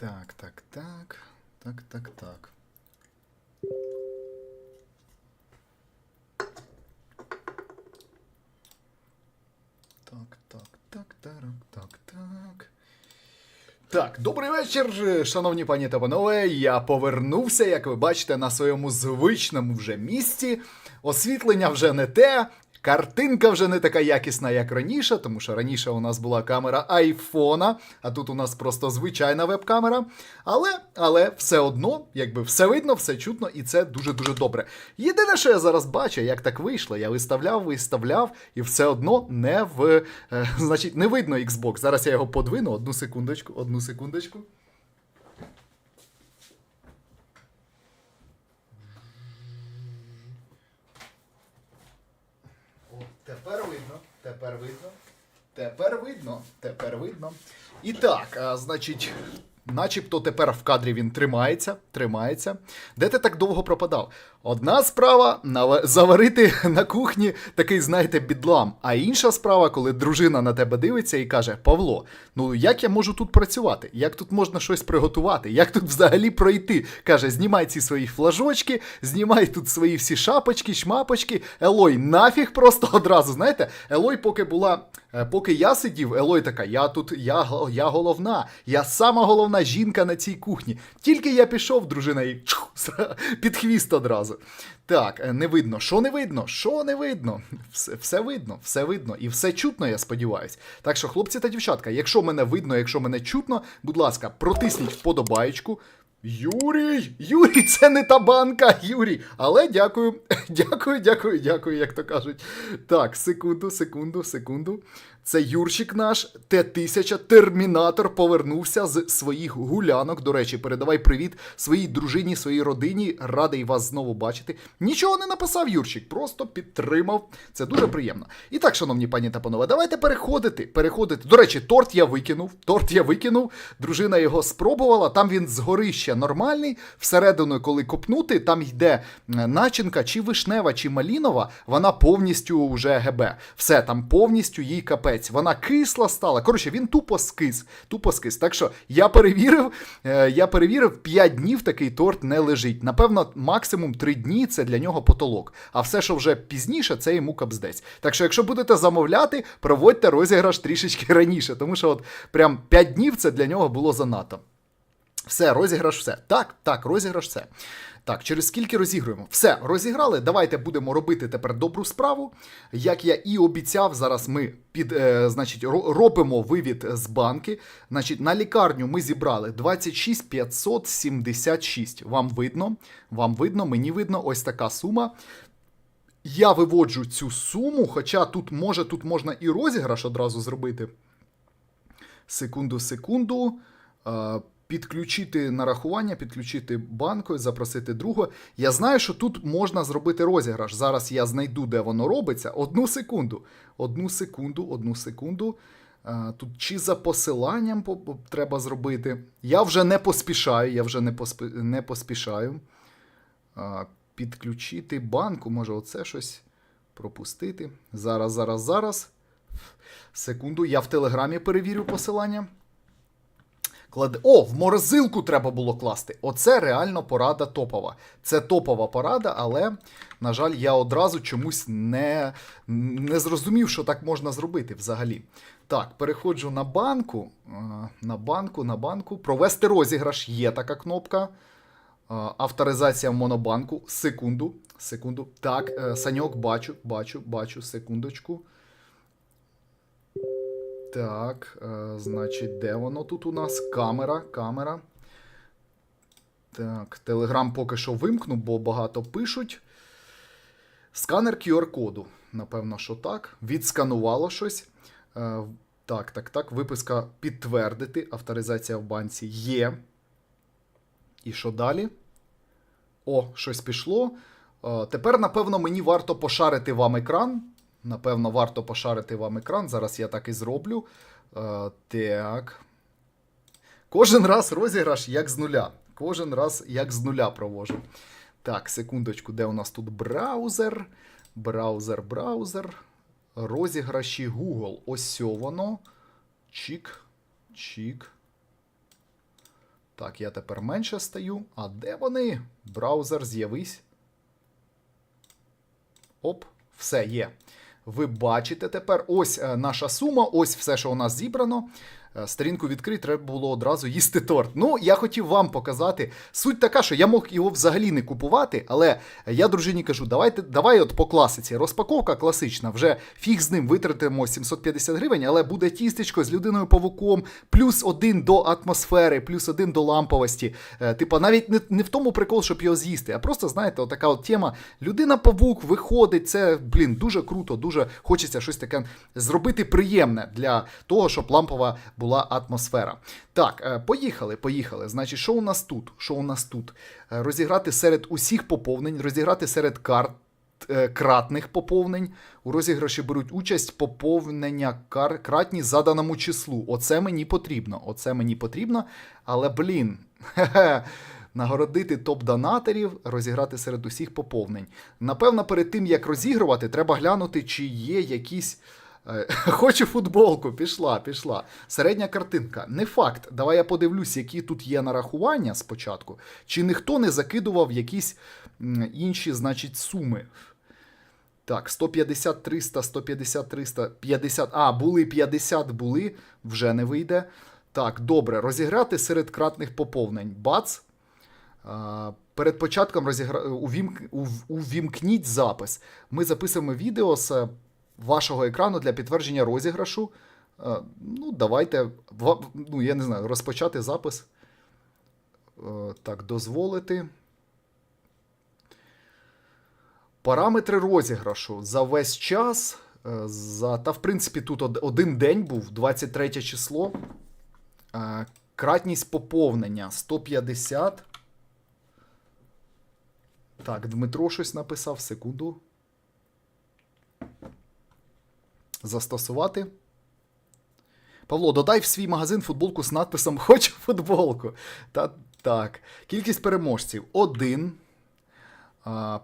Так, так, так. Так, так, так. Так, так, так, так, так, так. Так, добрий вечір, шановні пані та панове. Я повернувся, як ви бачите, на своєму звичному вже місці. Освітлення вже не те. Картинка вже не така якісна, як раніше, тому що раніше у нас була камера айфона, а тут у нас просто звичайна веб-камера. Але, але все одно, якби все видно, все чутно, і це дуже-дуже добре. Єдине, що я зараз бачу, як так вийшло, я виставляв, виставляв, і все одно не в е, значить, не видно Xbox. Зараз я його подвину. Одну секундочку, одну секундочку. О, тепер видно, тепер видно. Тепер видно, тепер видно. І так, значить, начебто тепер в кадрі він тримається, тримається. Де ти так довго пропадав? Одна справа заварити на кухні такий, знаєте, бідлам. А інша справа, коли дружина на тебе дивиться і каже: Павло, ну як я можу тут працювати? Як тут можна щось приготувати? Як тут взагалі пройти? Каже, знімай ці свої флажочки, знімай тут свої всі шапочки, шмапочки. Елой, нафіг просто одразу. Знаєте, Елой, поки була. Е, Поки я сидів, Елой така, я тут, я, я головна, я сама головна жінка на цій кухні. Тільки я пішов, дружина і під хвіст одразу. Так, е, не видно. Що не видно? Що не видно? Все, все видно, все видно. І все чутно, я сподіваюсь. Так що, хлопці та дівчатка, якщо мене видно, якщо мене чутно, будь ласка, протисніть вподобаєчку. Юрій! Юрій, це не та банка, Юрій. Але дякую, дякую, дякую, дякую, як то кажуть. Так, секунду, секунду, секунду. Це Юрчик наш, Т-1000, термінатор повернувся з своїх гулянок. До речі, передавай привіт своїй дружині, своїй родині. Радий вас знову бачити. Нічого не написав Юрчик, просто підтримав. Це дуже приємно. І так, шановні пані та панове, давайте переходити. Переходити. До речі, торт я викинув. Торт я викинув. Дружина його спробувала. Там він згори ще нормальний. Всередину, коли копнути, там йде е, начинка, чи вишнева, чи малінова. Вона повністю вже ГБ. Все там повністю їй капець. Вона кисла стала. Коротше, він тупо скис. Тупо скис. Так що я перевірив, е, я перевірив, 5 днів такий торт не лежить. Напевно, максимум 3 дні це для нього потолок. А все, що вже пізніше, це йому капздець. Так що, якщо будете замовляти, проводьте розіграш трішечки раніше, тому що от прям 5 днів це для нього було занадто. Все, розіграш, все. Так, так, розіграш, все. Так, через скільки розігруємо? Все, розіграли. Давайте будемо робити тепер добру справу. Як я і обіцяв, зараз ми під, е, значить, робимо вивід з банки. Значить, на лікарню ми зібрали 26 576. Вам видно? Вам видно, мені видно, ось така сума. Я виводжу цю суму, хоча тут може тут можна і розіграш одразу зробити. Секунду, секунду. Е, Підключити нарахування, підключити банку, запросити другого. Я знаю, що тут можна зробити розіграш. Зараз я знайду, де воно робиться. Одну секунду. Одну секунду, одну секунду. Е, Тут чи за посиланням по- по- треба зробити. Я вже не поспішаю, я вже не, не поспішаю. Е, Підключити банку, може, оце щось пропустити. Зараз, зараз, зараз. Секунду, я в телеграмі перевірю посилання. Кладе... О, в морозилку треба було класти. Оце реально порада топова. Це топова порада, але, на жаль, я одразу чомусь не, не зрозумів, що так можна зробити взагалі. Так, переходжу на банку. е, На банку, на банку. Провести розіграш. Є така кнопка. Е, Авторизація монобанку. Секунду. Секунду. Так, е, Саньок, бачу, бачу, бачу, секундочку. Так, е, значить, де воно тут у нас? Камера, камера. Так, Телеграм поки що вимкну, бо багато пишуть. Сканер QR-коду. Напевно, що так. Відсканувало щось. Е, так, так, так. Виписка підтвердити. Авторизація в банці є. І що далі? О, щось пішло. Е, тепер, напевно, мені варто пошарити вам екран. Напевно, варто пошарити вам екран. Зараз я так і зроблю. Е, так. Кожен раз розіграш як з нуля. Кожен раз як з нуля провожу. Так, секундочку, де у нас тут браузер? Браузер, браузер. Розіграші Google. Ось воно. Чік. Чік. Так, я тепер менше стаю. А де вони? Браузер, з'явись. Оп, все є. Ви бачите тепер ось е, наша сума, ось все, що у нас зібрано. Е, Сторінку відкрити, треба було одразу їсти торт. Ну, я хотів вам показати. Суть така, що я мог його взагалі не купувати, але я дружині кажу, давайте, давай от по класиці. Розпаковка класична, вже фіг з ним витратимо 750 гривень, але буде тістечко з людиною павуком, плюс один до атмосфери, плюс один до ламповості. Е, Типа, навіть не, не в тому прикол, щоб його з'їсти, а просто, знаєте, отака от тема. Людина-павук виходить, це, блін, дуже круто, дуже хочеться щось таке зробити приємне для того, щоб лампова була атмосфера. Так, е, поїхали, поїхали. Значить, що у нас тут? Що у нас тут? Е, Розіграти серед усіх поповнень, розіграти серед карт. е, Кратних поповнень у розіграші беруть участь поповнення кар кратні заданому числу. Оце мені потрібно. Оце мені потрібно. Але блін, нагородити топ-донаторів, розіграти серед усіх поповнень. Напевно, перед тим як розігрувати, треба глянути, чи є якісь. Е, Хочу футболку, пішла, пішла. Середня картинка. Не факт. Давай я подивлюсь, які тут є нарахування спочатку. Чи ніхто не закидував якісь інші, значить, суми. Так, 150, 300, 150, 300, 50. А, були 50, були, вже не вийде. Так, добре, розіграти серед кратних поповнень. Бац. Перед початком розігра... увімк... увімкніть запис. Ми записуємо відео з е, вашого екрану для підтвердження розіграшу. Е, Ну, давайте, ну, я не знаю, розпочати запис. Е, Так, дозволити. Параметри розіграшу за весь час. е, За, та, в принципі, тут один день був, 23 число. Кратність поповнення 150. Так, Дмитро щось написав, секунду. Застосувати. Павло, додай в свій магазин футболку з надписом Хочу футболку. Та так. Кількість переможців один.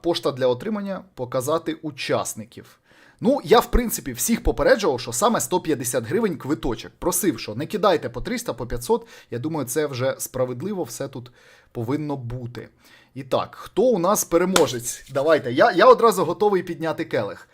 Пошта для отримання показати учасників. Ну, я, в принципі, всіх попереджував, що саме 150 гривень квиточок. Просив, що не кидайте по 300, по 500. Я думаю, це вже справедливо, все тут повинно бути. І так, хто у нас переможець? Давайте. Я, я одразу готовий підняти келих.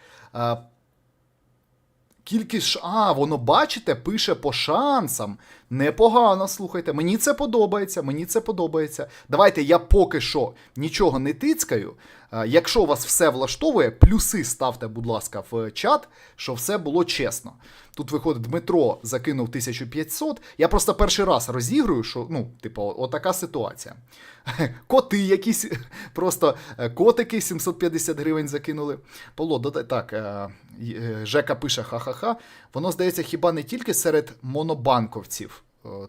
Кількість. А, воно, бачите, пише по шансам. Непогано, слухайте. Мені це подобається, мені це подобається. Давайте я поки що нічого не тицькаю. Е, Якщо вас все влаштовує, плюси ставте, будь ласка, в чат, що все було чесно. Тут виходить, Дмитро закинув 1500. Я просто перший раз розігрую, що, ну, типу, отака ситуація. Коти якісь, просто е, котики 750 гривень закинули. Павло, додай так. е, Жека пише ха-ха-ха. Воно здається, хіба не тільки серед монобанковців.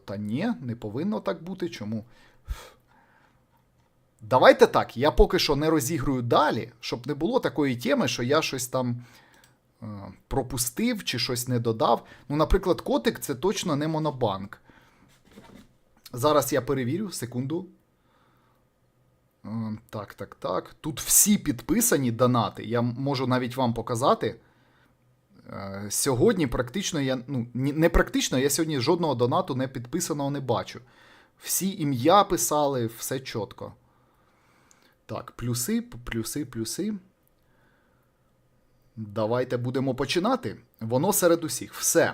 Та ні, не повинно так бути. Чому? Давайте так. Я поки що не розігрую далі, щоб не було такої теми, що я щось там е, пропустив чи щось не додав. Ну, наприклад, котик це точно не монобанк. Зараз я перевірю, секунду. Е, Так, так, так. Тут всі підписані донати. Я можу навіть вам показати. Е, Сьогодні практично я. Ну, не практично, я сьогодні жодного донату не підписаного не бачу. Всі ім'я писали, все чітко. Так, плюси, плюси, плюси. Давайте будемо починати. Воно серед усіх. Все.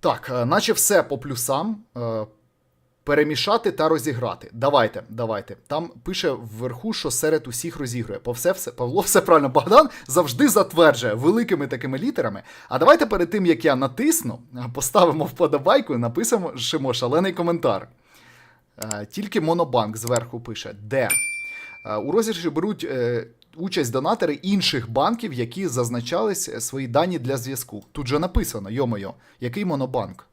Так, е, наче все по плюсам. Е, Перемішати та розіграти. Давайте, давайте. Там пише вверху, що серед усіх розігрує. По все, Павло, все правильно. Богдан завжди затверджує великими такими літерами. А давайте перед тим, як я натисну, поставимо вподобайку і напишемо шалений коментар. Е, Тільки Монобанк зверху пише, де. Е, У розіграші беруть е, участь донатори інших банків, які зазначались е, свої дані для зв'язку. Тут же написано, йо-моє, який монобанк.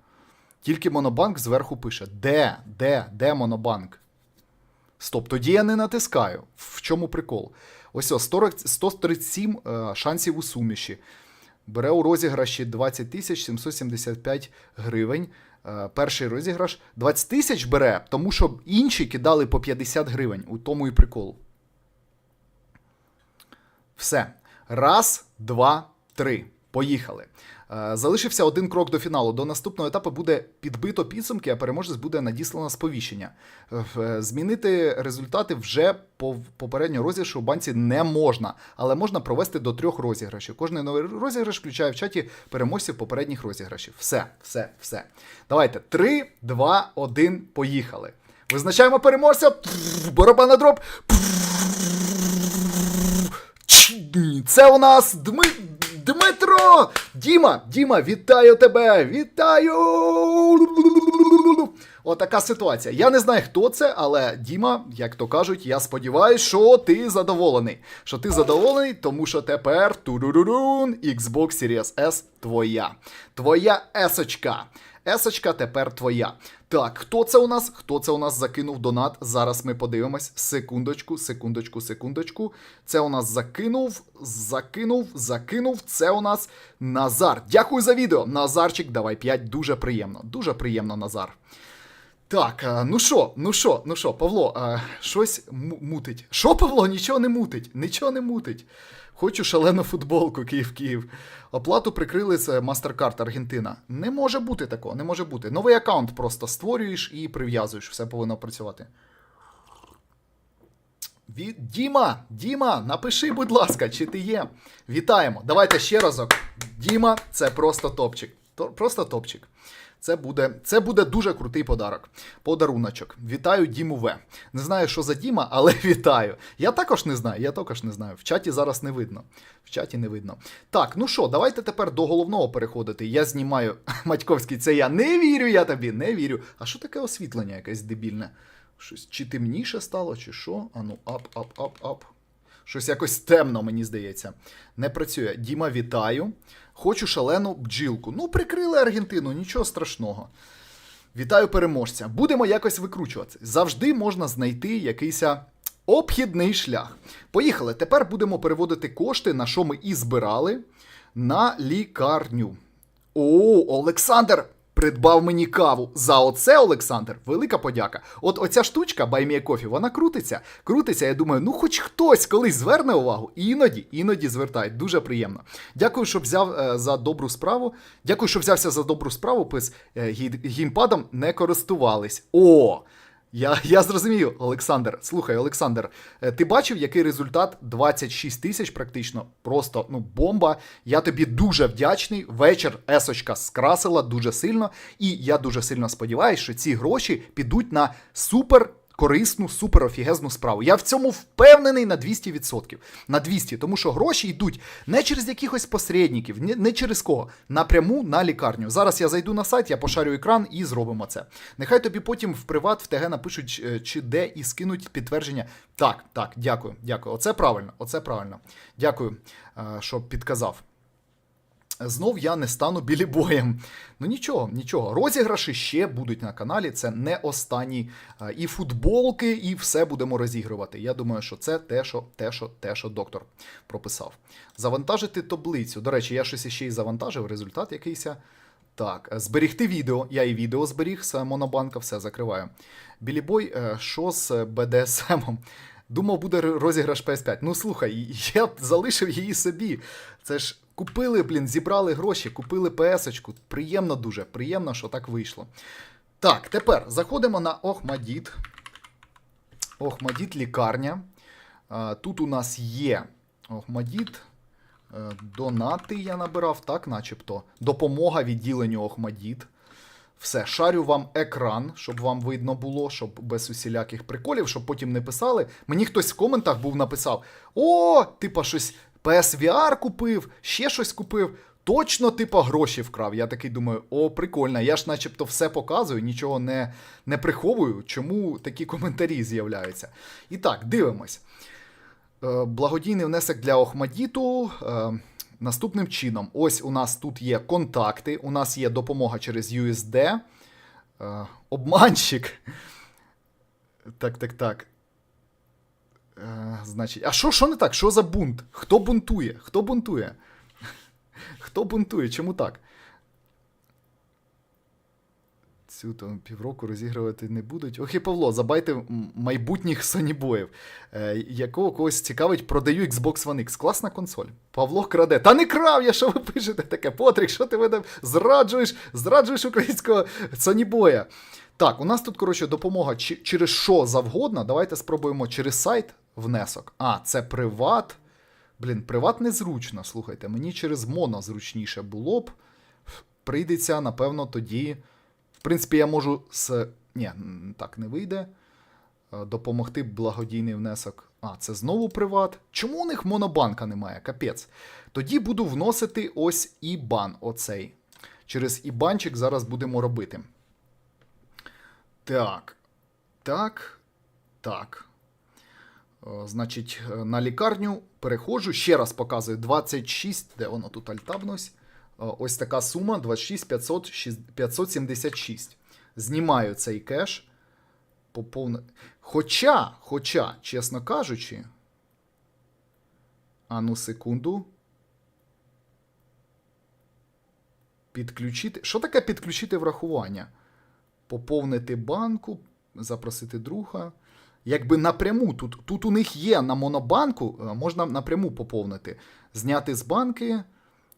Тільки монобанк зверху пише: Де? Де? Де монобанк? Стоп, тоді я не натискаю. В чому прикол? Ось 40 137 е, шансів у суміші. Бере у розіграші 20 775 гривень. Е, Перший розіграш 20 тисяч бере, тому що інші кидали по 50 гривень. У тому і прикол. Все. Раз, два, три. Поїхали. Е, Залишився один крок до фіналу. До наступного етапу буде підбито підсумки, а переможець буде надіслано сповіщення. Е, Змінити результати вже по попередньо розіграшу в банці не можна, але можна провести до трьох розіграшів. Кожний новий розіграш включає в чаті переможців попередніх розіграшів. Все, все, все. Давайте. 3, 2, 1, поїхали. Визначаємо переможця. Барабанна дроб. Це у нас Дми... Дмитро! Діма! Діма, вітаю тебе! Вітаю! Отака ситуація. Я не знаю, хто це, але Діма, як то кажуть, я сподіваюся, що ти задоволений. Що ти задоволений, тому що тепер турурурун, Xbox Series S твоя. Твоя есочка. Есочка тепер твоя. Так, хто це у нас? Хто це у нас закинув донат? Зараз ми подивимось. Секундочку, секундочку, секундочку. Це у нас закинув, закинув, закинув. Це у нас Назар. Дякую за відео. Назарчик, давай 5. Дуже приємно. Дуже приємно, Назар. Так, ну що, ну що, ну що, Павло, щось мутить. Що, Павло, нічого не мутить, нічого не мутить. Хочу шалену футболку Київ-Київ. Оплату прикрили з е, MasterCard Аргентина. Не може бути такого, не може бути. Новий аккаунт просто створюєш і прив'язуєш, все повинно працювати. Ві... Діма, Діма, напиши, будь ласка, чи ти є. Вітаємо. Давайте ще разок. Діма, це просто топчик. То, просто топчик. Це буде, це буде дуже крутий подарок. Подаруночок. Вітаю Діму В. Не знаю, що за Діма, але вітаю. Я також не знаю, я також не знаю. В чаті зараз не видно. В чаті не видно. Так, ну що, давайте тепер до головного переходити. Я знімаю Матьковський, це я не вірю, я тобі, не вірю. А що таке освітлення якесь дебільне? Щось чи темніше стало, чи що? Ану, ап, ап, ап, ап. Щось якось темно, мені здається. Не працює. Діма, вітаю. Хочу шалену бджілку. Ну, прикрили Аргентину, нічого страшного. Вітаю переможця. Будемо якось викручуватися. Завжди можна знайти якийсь обхідний шлях. Поїхали. Тепер будемо переводити кошти, на що ми і збирали, на лікарню. О, Олександр! Придбав мені каву. За оце, Олександр, велика подяка. От оця штучка баймія кофі, вона крутиться. Крутиться, я думаю, ну хоч хтось колись зверне увагу. Іноді, іноді звертають. Дуже приємно. Дякую, що взяв е, за добру справу. Дякую, що взявся за добру справу. Пис е, геймпадом не користувались. О! Я, я зрозумів, Олександр. Слухай, Олександр, е, ти бачив, який результат? 26 тисяч практично. Просто ну, бомба. Я тобі дуже вдячний. Вечір есочка скрасила дуже сильно. І я дуже сильно сподіваюся, що ці гроші підуть на супер. Корисну, супер офігезну справу. Я в цьому впевнений на 200%. На 200, тому що гроші йдуть не через якихось посередників, не, не через кого, напряму на лікарню. Зараз я зайду на сайт, я пошарю екран і зробимо це. Нехай тобі потім в приват в ТГ напишуть, е, чи де і скинуть підтвердження. Так, так, дякую, дякую. Оце правильно, оце правильно. Дякую, е, що підказав. Знов я не стану білібоєм. Ну нічого, нічого. Розіграші ще будуть на каналі. Це не останні е, і футболки, і все будемо розігрувати. Я думаю, що це те, що те, що те, що доктор прописав. Завантажити таблицю. До речі, я щось іще й завантажив. Результат якийсь. Так, е, зберігти відео. Я і відео зберіг з Монобанка, все закриваю. Білібой, е, що з БДСМом? Думав, буде розіграш PS5. Ну слухай, я залишив її собі. Це ж купили, блін, зібрали гроші, купили PS-очку. Приємно дуже, приємно, що так вийшло. Так, тепер заходимо на Охмадіт. Охмадіт лікарня. Тут у нас є Охмадіт. Е, Донати я набирав, так, начебто. Допомога відділенню Охмадіт. Все, шарю вам екран, щоб вам видно було, щоб без усіляких приколів, щоб потім не писали. Мені хтось в коментах був написав: О, типа щось PSVR купив, ще щось купив. Точно, типа, гроші вкрав. Я такий думаю, о, прикольно, я ж начебто все показую, нічого не, не приховую. Чому такі коментарі з'являються? І так, дивимось. Е, Благодійний внесок для Охмадіту. е, Наступним чином, ось у нас тут є контакти, у нас є допомога через USD. Е, Обманщик. Так, так, так. Е, Значить, а що, що не так? Що за бунт? Хто бунтує? Хто бунтує? Хто бунтує? Чому так? Всю там півроку розігрувати не будуть. Ох і Павло, забайте майбутніх сонібоїв. Е, якого когось цікавить, продаю Xbox One X. Класна консоль. Павло краде. Та не крав я, що ви пишете таке? Потрик, що ти мене зраджуєш? Зраджуєш українського сонібоя. Так, у нас тут, коротше, допомога через що завгодно. Давайте спробуємо через сайт внесок. А, це приват. Блін, приват незручно, слухайте. Мені через моно зручніше було б. Прийдеться, напевно, тоді. В принципі, я можу з. Ні, так не вийде. Е, Допомогти благодійний внесок. А, це знову приват. Чому у них монобанка немає? Капець. Тоді буду вносити ось ібан оцей. Через ібанчик зараз будемо робити. Так. Так. Так. Е, Значить, е, на лікарню переходжу. Ще раз показую 26. Де воно тут альтабнусь? Е, Ось така сума 26 506 576. Знімаю цей кеш. Поповне... Хоча, хоча, чесно кажучи. А ну, секунду. Підключити. Що таке підключити врахування? Поповнити банку, запросити друга. Якби напряму, тут, тут у них є на монобанку, е, можна напряму поповнити. Зняти з банки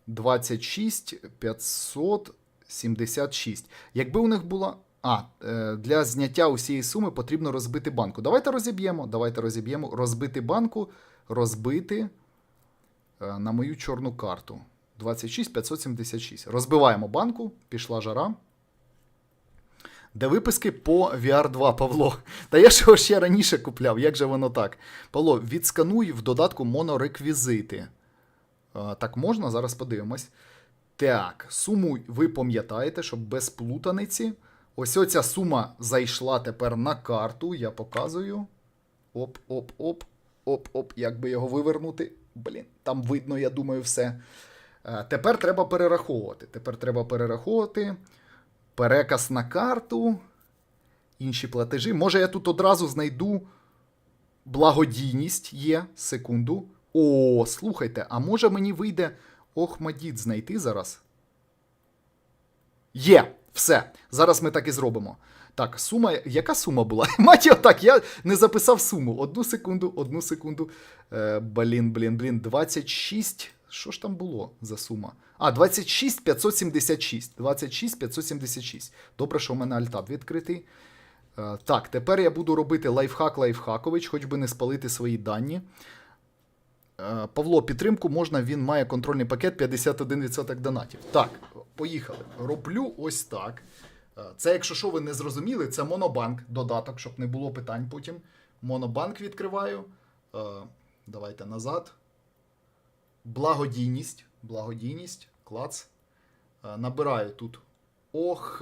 26 576. Якби у них була. А, е, для зняття усієї суми потрібно розбити банку. Давайте розіб'ємо. Давайте розіб'ємо. Розбити банку, розбити е, на мою чорну карту. 26 576. Розбиваємо банку, пішла жара. Де виписки по VR2, Павло. Та я ж його ще раніше купляв, як же воно так? Павло, відскануй в додатку монореквізити. Так можна? Зараз подивимось. Так, суму ви пам'ятаєте, щоб без плутаниці. Ось оця сума зайшла тепер на карту. Я показую. Оп, оп, оп, оп, оп. Як би його вивернути? Блін, там видно, я думаю, все. Е, Тепер треба перераховувати. Тепер треба перераховувати. Переказ на карту. Інші платежі. Може, я тут одразу знайду благодійність є. Секунду. О, слухайте, а може мені вийде Охмадіт знайти зараз? Є, все. Зараз ми так і зробимо. Так, сума. Яка сума була? Мать його так, я не записав суму. Одну секунду, одну секунду. Е, блін, блін, блін. 26. Що ж там було за сума? А, 26 576. 26 576. Добре, що в мене альтаб відкритий. Е, так, тепер я буду робити лайфхак лайфхакович, хоч би не спалити свої дані. Е, Павло, підтримку можна, він має контрольний пакет 51% донатів. Так, поїхали. Роблю ось так. Е, Це, якщо що ви не зрозуміли, це монобанк додаток, щоб не було питань потім. Монобанк відкриваю. Давайте назад. Благодійність. Благодійність. Клац. Е, Набираю тут ох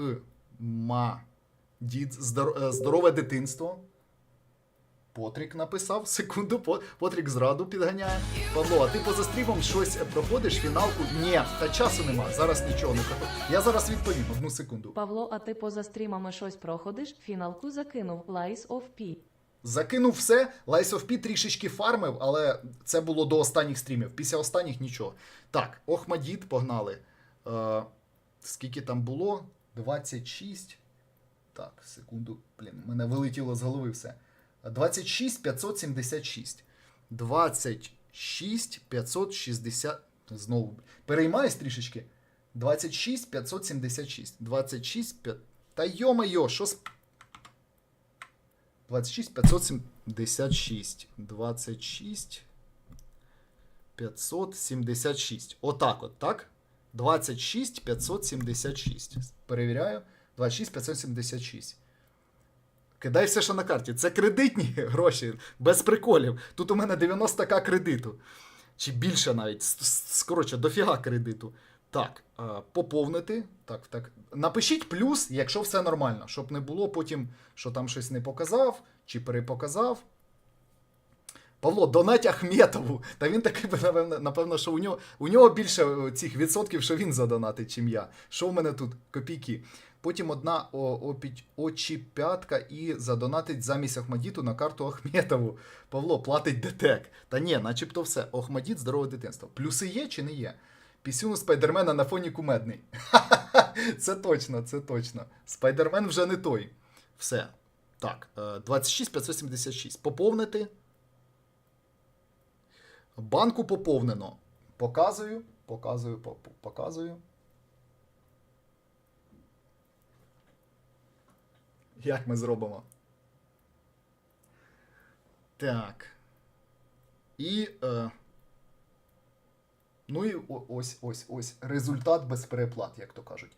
ма дід е, здорове дитинство. Потрік написав, секунду, Потрік зраду підганяє. Павло, а ти поза стрімом щось проходиш, фіналку? Ні, та часу нема, зараз нічого не проходить. Я зараз відповім, одну секунду. Павло, а ти поза стрімами щось проходиш? Фіналку закинув Lies of P. Закинув все, Lies of P трішечки фармив, але це було до останніх стрімів. Після останніх нічого. Так, Охмадіт погнали. Е, скільки там було? 26. Так, секунду. Блін, мене вилетіло з голови все. 26 576. 26 560. Знову. Переймаюсь трішечки. 26 576. 26 5... Та йо-моє, що з 26 576. 26 576. Отак от, так? 26 576. Перевіряю. 26 576. Кидай все, що на карті. Це кредитні гроші, без приколів. Тут у мене 90к кредиту. Чи більше навіть. Коротше, дофіга кредиту. Так, е, поповнити. Так, так. Напишіть плюс, якщо все нормально, щоб не було потім, що там щось не показав чи перепоказав. Павло, донать Ахметову. Та він такий, напевно, напевно, що у нього, у нього більше е, цих відсотків, що він задонатить, чим я. Що в мене тут? Копійки. Потім одна очі п'ятка і задонатить замість Охмадіту на карту Ахметову. Павло платить детек. Та ні, начебто все. Охмадіт, здорове дитинство. Плюси є чи не є? Пісюну Спайдермена на фоні кумедний. Це точно, це точно. Спайдермен вже не той. Все. Так, е, 26 576. Поповнити. Банку поповнено. Показую, показую, по- по- показую. Як ми зробимо? Так. І. Е, ну і ось ось ось результат без переплат, як то кажуть.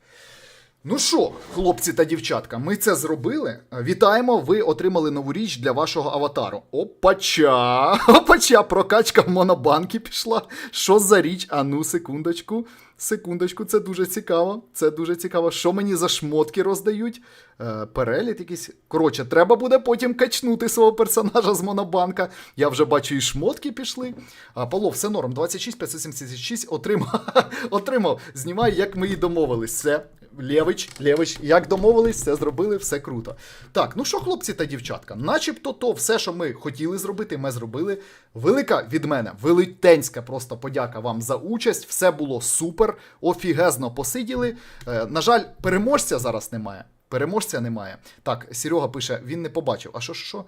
Ну що, хлопці та дівчатка, ми це зробили. Вітаємо, ви отримали нову річ для вашого аватару. Опача! Опача! Прокачка в монобанки пішла. Що за річ? А ну, секундочку. Секундочку, це дуже цікаво. Це дуже цікаво. Що мені за шмотки роздають? Е, переліт якийсь. Коротше, треба буде потім качнути свого персонажа з монобанка. Я вже бачу, і шмотки пішли. А, Павло, все норм. 26 576 отримав. отримав. Знімай, як ми і домовились. Все. Лєвич, Лєвич, як домовились, все зробили, все круто. Так, ну що, хлопці та дівчатка, начебто то все, що ми хотіли зробити, ми зробили. Велика від мене, велетенська просто подяка вам за участь. Все було супер, офігезно посиділи. Е, на жаль, переможця зараз немає. Переможця немає. Так, Серега пише, він не побачив. А що, що?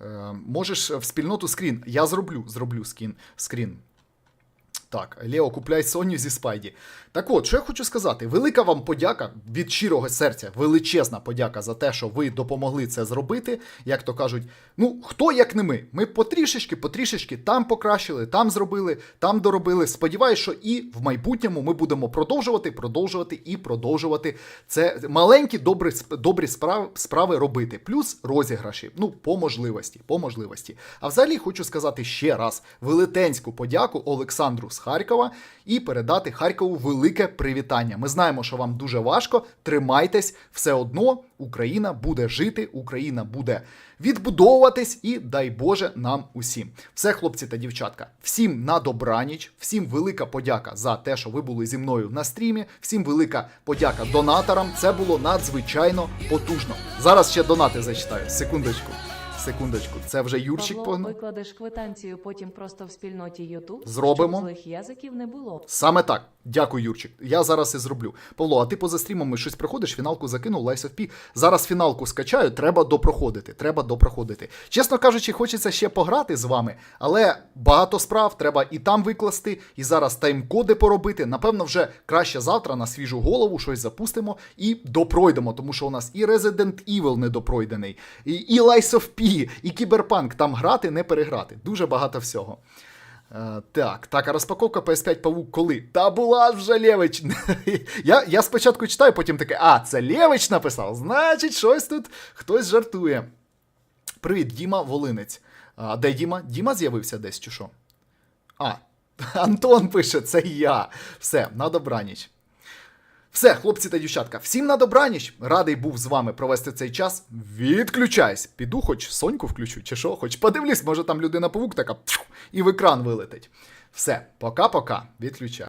Е, можеш в спільноту скрін. Я зроблю, зроблю скін, скрін. Так, Лео, купляй Соню зі Спайді. Так от, що я хочу сказати, велика вам подяка від щирого серця, величезна подяка за те, що ви допомогли це зробити. Як то кажуть, ну хто як не ми? Ми потрішечки, потрішечки там покращили, там зробили, там доробили. Сподіваюсь, що і в майбутньому ми будемо продовжувати, продовжувати і продовжувати це маленькі добрі, добрі справи, справи робити. Плюс розіграші. Ну, по можливості, по можливості. А взагалі хочу сказати ще раз велетенську подяку Олександру Харкова і передати Харкову велике привітання. Ми знаємо, що вам дуже важко. Тримайтесь, все одно Україна буде жити, Україна буде відбудовуватись, і дай Боже нам усім. Все, хлопці та дівчатка, всім на добраніч, всім велика подяка за те, що ви були зі мною на стрімі. Всім велика подяка донаторам. Це було надзвичайно потужно. Зараз ще донати зачитаю. Секундочку. Секундочку, це вже Юрчик Павло, погнав. викладеш квитанцію потім просто в спільноті Ютуб. Зробимо. щоб злих язиків не було. Саме так. Дякую, Юрчик. Я зараз і зроблю. Павло, а ти поза стрімами щось приходиш, фіналку закинув, Lies of P. Зараз фіналку скачаю, треба допроходити. Треба допроходити. Чесно кажучи, хочеться ще пограти з вами, але багато справ треба і там викласти, і зараз тайм-коди поробити. Напевно, вже краще завтра на свіжу голову щось запустимо і допройдемо, тому що у нас і Resident Evil недопройдений, і, і Lies of P, і Кіберпанк. Там грати, не переграти. Дуже багато всього. Е, так, так, а розпаковка PS5 Павук коли? Та була вже Лєвич. я, я спочатку читаю, потім таке, а, це Лєвич написав. Значить, щось тут хтось жартує. Привіт, Діма Волинець. А де Діма? Діма з'явився десь чи що? А, Антон пише, це я. Все, на добраніч. Все, хлопці та дівчатка, всім на добраніч. Радий був з вами провести цей час. Відключайся. Піду, хоч соньку включу, чи що, хоч подивлюсь, може там людина павук така і в екран вилетить. Все, пока-пока, відключай.